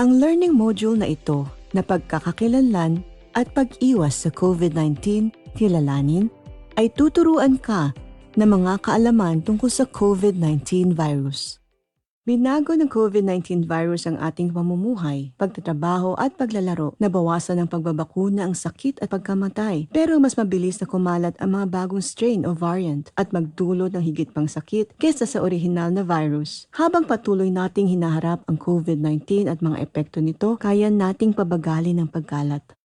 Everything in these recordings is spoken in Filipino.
Ang learning module na ito na pagkakakilanlan at pag-iwas sa COVID-19 kilalanin ay tuturuan ka ng mga kaalaman tungkol sa COVID-19 virus. Binago ng COVID-19 virus ang ating pamumuhay, pagtatrabaho at paglalaro. Nabawasan ng pagbabakuna ang sakit at pagkamatay. Pero mas mabilis na kumalat ang mga bagong strain o variant at magdulot ng higit pang sakit kesa sa orihinal na virus. Habang patuloy nating hinaharap ang COVID-19 at mga epekto nito, kaya nating pabagalin ang pagkalat.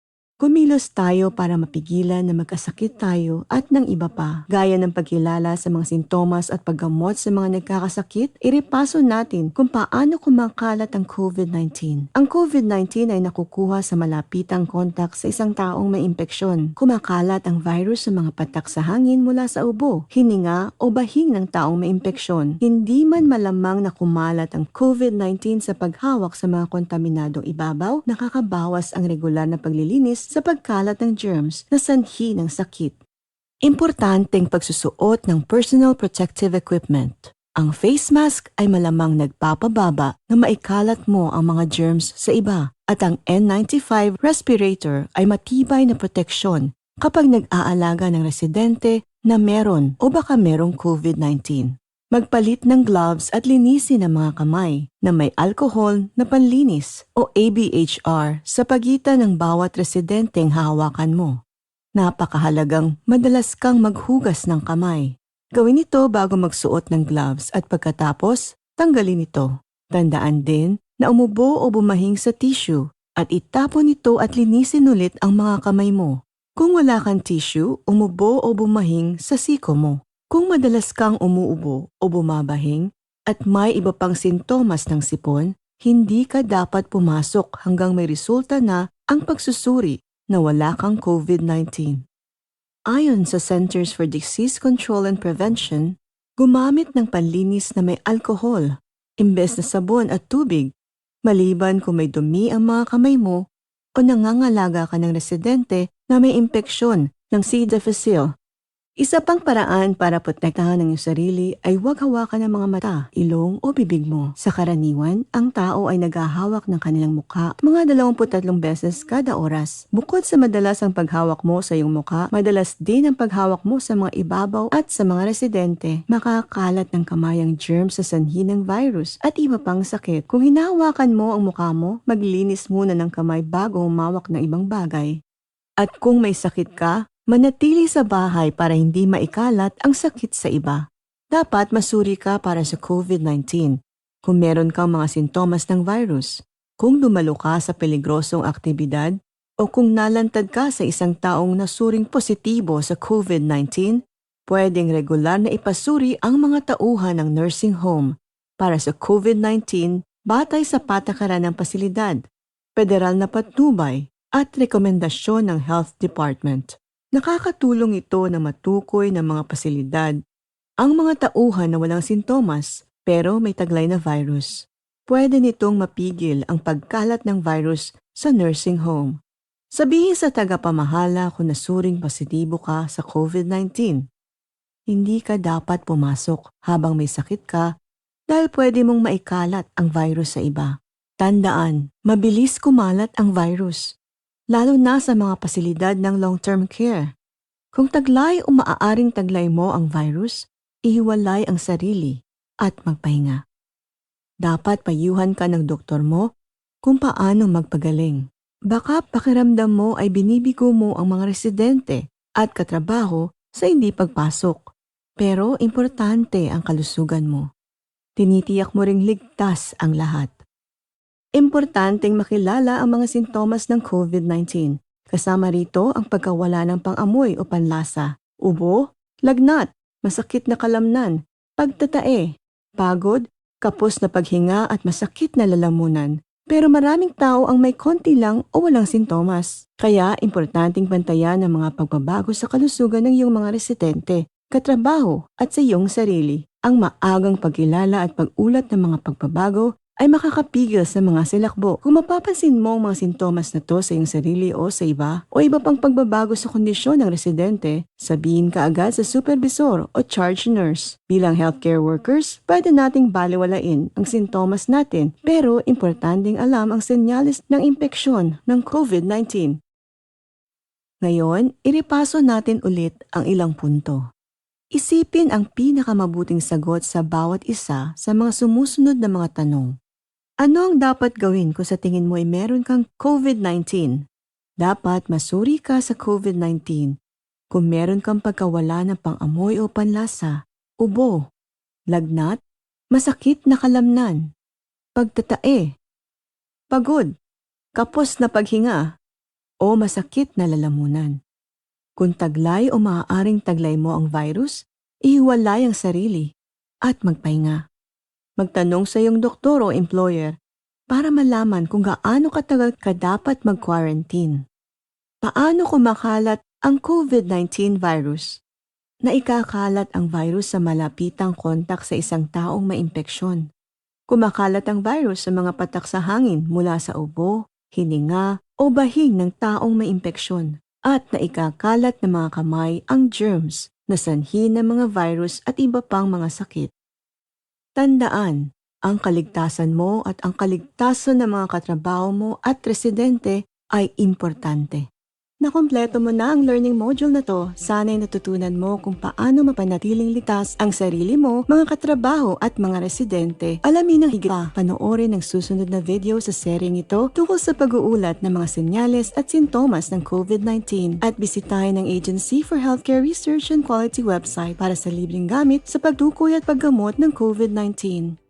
Kumilos tayo para mapigilan na magkasakit tayo at ng iba pa. Gaya ng pagkilala sa mga sintomas at paggamot sa mga nagkakasakit, iripaso natin kung paano kumakalat ang COVID-19. Ang COVID-19 ay nakukuha sa malapitang kontak sa isang taong may impeksyon. Kumakalat ang virus sa mga patak sa hangin mula sa ubo, hininga o bahing ng taong may impeksyon. Hindi man malamang na kumalat ang COVID-19 sa paghawak sa mga kontaminadong ibabaw, nakakabawas ang regular na paglilinis sa pagkalat ng germs na sanhi ng sakit. Importanteng pagsusuot ng personal protective equipment. Ang face mask ay malamang nagpapababa na maikalat mo ang mga germs sa iba at ang N95 respirator ay matibay na proteksyon kapag nag-aalaga ng residente na meron o baka merong COVID-19. Magpalit ng gloves at linisin ang mga kamay na may alcohol na panlinis o ABHR sa pagitan ng bawat residenteng hahawakan mo. Napakahalagang madalas kang maghugas ng kamay. Gawin ito bago magsuot ng gloves at pagkatapos, tanggalin ito. Tandaan din na umubo o bumahing sa tissue at itapon ito at linisin ulit ang mga kamay mo. Kung wala kang tissue, umubo o bumahing sa siko mo. Kung madalas kang umuubo o bumabahing at may iba pang sintomas ng sipon, hindi ka dapat pumasok hanggang may resulta na ang pagsusuri na wala kang COVID-19. Ayon sa Centers for Disease Control and Prevention, gumamit ng panlinis na may alkohol imbes na sabon at tubig, maliban kung may dumi ang mga kamay mo o nangangalaga ka ng residente na may impeksyon ng C. difficile isa pang paraan para protektahan ang iyong sarili ay huwag hawakan ng mga mata, ilong o bibig mo. Sa karaniwan, ang tao ay naghahawak ng kanilang mukha mga 23 beses kada oras. Bukod sa madalas ang paghawak mo sa iyong mukha, madalas din ang paghawak mo sa mga ibabaw at sa mga residente. Makakalat ng kamay ang germs sa sanhi ng virus at iba pang sakit. Kung hinahawakan mo ang mukha mo, maglinis muna ng kamay bago humawak ng ibang bagay. At kung may sakit ka, Manatili sa bahay para hindi maikalat ang sakit sa iba. Dapat masuri ka para sa COVID-19 kung meron kang mga sintomas ng virus, kung dumalo ka sa peligrosong aktibidad, o kung nalantad ka sa isang taong nasuring positibo sa COVID-19, pwedeng regular na ipasuri ang mga tauhan ng nursing home para sa COVID-19 batay sa patakaran ng pasilidad, federal na patnubay, at rekomendasyon ng Health Department. Nakakatulong ito na matukoy ng mga pasilidad ang mga tauhan na walang sintomas pero may taglay na virus. Pwede nitong mapigil ang pagkalat ng virus sa nursing home. Sabihin sa tagapamahala kung nasuring positibo ka sa COVID-19. Hindi ka dapat pumasok habang may sakit ka dahil pwede mong maikalat ang virus sa iba. Tandaan, mabilis kumalat ang virus lalo na sa mga pasilidad ng long-term care. Kung taglay o maaaring taglay mo ang virus, ihiwalay ang sarili at magpahinga. Dapat payuhan ka ng doktor mo kung paano magpagaling. Baka pakiramdam mo ay binibigo mo ang mga residente at katrabaho sa hindi pagpasok. Pero importante ang kalusugan mo. Tinitiyak mo ring ligtas ang lahat. Importanteng makilala ang mga sintomas ng COVID-19. Kasama rito ang pagkawala ng pangamoy o panlasa, ubo, lagnat, masakit na kalamnan, pagtatae, pagod, kapos na paghinga at masakit na lalamunan. Pero maraming tao ang may konti lang o walang sintomas. Kaya importanteng pantayan ang mga pagbabago sa kalusugan ng iyong mga residente, katrabaho at sa iyong sarili. Ang maagang pagkilala at pag-ulat ng mga pagbabago ay makakapigil sa mga silakbo. Kung mapapansin mo ang mga sintomas na to sa iyong sarili o sa iba, o iba pang pagbabago sa kondisyon ng residente, sabihin ka agad sa supervisor o charge nurse. Bilang healthcare workers, pwede nating baliwalain ang sintomas natin, pero importanteng alam ang senyales ng impeksyon ng COVID-19. Ngayon, iripaso natin ulit ang ilang punto. Isipin ang pinakamabuting sagot sa bawat isa sa mga sumusunod na mga tanong. Ano ang dapat gawin kung sa tingin mo ay meron kang COVID-19? Dapat masuri ka sa COVID-19 kung meron kang pagkawala ng pangamoy o panlasa, ubo, lagnat, masakit na kalamnan, pagtatae, pagod, kapos na paghinga, o masakit na lalamunan. Kung taglay o maaaring taglay mo ang virus, ihiwalay ang sarili at magpahinga. Magtanong sa iyong doktor o employer para malaman kung gaano katagal ka dapat mag-quarantine. Paano kumakalat ang COVID-19 virus? Naikakalat ang virus sa malapitang kontak sa isang taong may impeksyon. Kumakalat ang virus sa mga patak sa hangin mula sa ubo, hininga o bahing ng taong may impeksyon at naikakalat ng mga kamay ang germs na sanhi ng mga virus at iba pang mga sakit. Tandaan, ang kaligtasan mo at ang kaligtasan ng mga katrabaho mo at residente ay importante. Nakompleto mo na ang learning module na to, sana'y natutunan mo kung paano mapanatiling litas ang sarili mo, mga katrabaho at mga residente. Alamin ang higit pa, panoorin ang susunod na video sa seryeng ito tungkol sa pag-uulat ng mga senyales at sintomas ng COVID-19 at bisitahin ang Agency for Healthcare Research and Quality website para sa libreng gamit sa pagtukoy at paggamot ng COVID-19.